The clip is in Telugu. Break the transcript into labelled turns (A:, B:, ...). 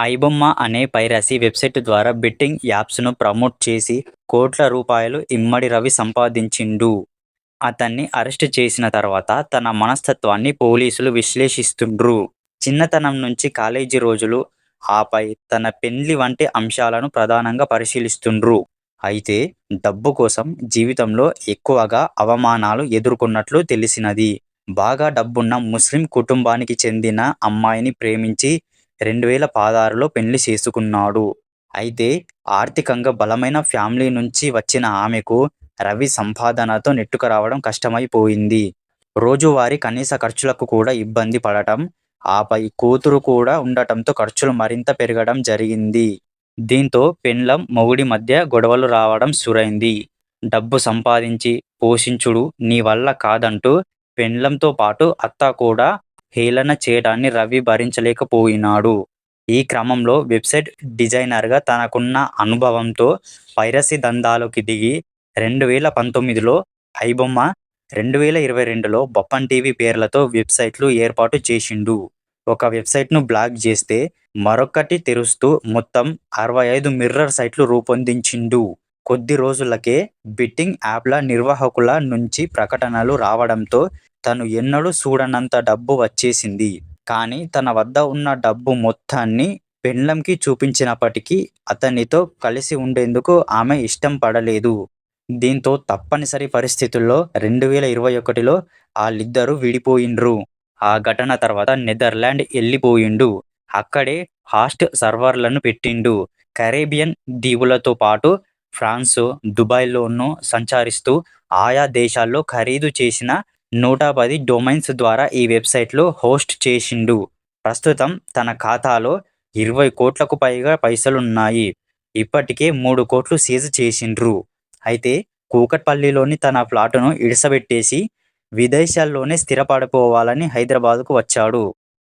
A: ఐబొమ్మ అనే పైరసీ వెబ్సైట్ ద్వారా బెట్టింగ్ యాప్స్ను ప్రమోట్ చేసి కోట్ల రూపాయలు ఇమ్మడి రవి సంపాదించిండు. అతన్ని అరెస్ట్ చేసిన తర్వాత తన మనస్తత్వాన్ని పోలీసులు విశ్లేషిస్తుండ్రు. చిన్నతనం నుంచి కాలేజీ రోజులు, ఆపై తన పెండ్లి వంటి అంశాలను ప్రధానంగా పరిశీలిస్తుండ్రు. అయితే డబ్బు కోసం జీవితంలో ఎక్కువగా అవమానాలు ఎదుర్కొన్నట్లు తెలిసినది. బాగా డబ్బున్న ముస్లిం కుటుంబానికి చెందిన అమ్మాయిని ప్రేమించి రెండు వేల పదహారులో పెళ్ళి చేసుకున్నాడు. అయితే ఆర్థికంగా బలమైన ఫ్యామిలీ నుంచి వచ్చిన ఆమెకు రవి సంపాదనతో నెట్టుకురావడం కష్టమైపోయింది. రోజువారీ కనీస ఖర్చులకు కూడా ఇబ్బంది పడటం, ఆపై కూతురు కూడా ఉండటంతో ఖర్చులు మరింత పెరగడం జరిగింది. దీంతో పెండ్లాం, మొగుడి మధ్య గొడవలు రావడం సురైంది. డబ్బు సంపాదించి పోషించుడు నీ వల్ల కాదంటూ పెండ్లాంతో పాటు అత్త కూడా హేళన చేయడాన్ని రవి భరించలేకపోయినాడు. ఈ క్రమంలో వెబ్సైట్ డిజైనర్గా తనకున్న అనుభవంతో పైరసీ దందాలోకి దిగి రెండు వేల పంతొమ్మిదిలో ఐబొమ్మ, రెండు వేల ఇరవై రెండులో బొప్పన్ టీవీ పేర్లతో వెబ్సైట్లు ఏర్పాటు చేసిండు. ఒక వెబ్సైట్ను బ్లాక్ చేస్తే మరొకటి తెరుస్తూ మొత్తం అరవై ఐదు మిర్రర్ సైట్లు రూపొందించిండు. కొద్ది రోజులకే బిట్టింగ్ యాప్ల నిర్వాహకుల నుంచి ప్రకటనలు రావడంతో తను ఎన్నడూ చూడనంత డబ్బు వచ్చేసింది. కానీ తన వద్ద ఉన్న డబ్బు మొత్తాన్ని పెండ్లంకి చూపించినప్పటికీ అతనితో కలిసి ఉండేందుకు ఆమె ఇష్టం పడలేదు. దీంతో తప్పనిసరి పరిస్థితుల్లో రెండు వేల ఇరవై ఒకటిలో వాళ్ళిద్దరూ విడిపోయిండ్రు. ఆ ఘటన తర్వాత నెదర్లాండ్ వెళ్ళిపోయిండు అక్కడే హాస్ట్ సర్వర్లను పెట్టిండు. కరేబియన్ దీవులతో పాటు ఫ్రాన్స్, దుబాయ్లోనూ సంచరిస్తూ ఆయా దేశాల్లో ఖరీదు చేసిన నూట పది డొమైన్స్ ద్వారా ఈ వెబ్సైట్లో హోస్ట్ చేసిండు. ప్రస్తుతం తన ఖాతాలో ఇరవై కోట్లకు పైగా పైసలున్నాయి. ఇప్పటికే మూడు కోట్లు సీజ్ చేసిండ్రు. అయితే కూకట్పల్లిలోని తన ఫ్లాటును ఇడిసబెట్టేసి విదేశాల్లోనే స్థిరపడిపోవాలని హైదరాబాద్కు వచ్చాడు.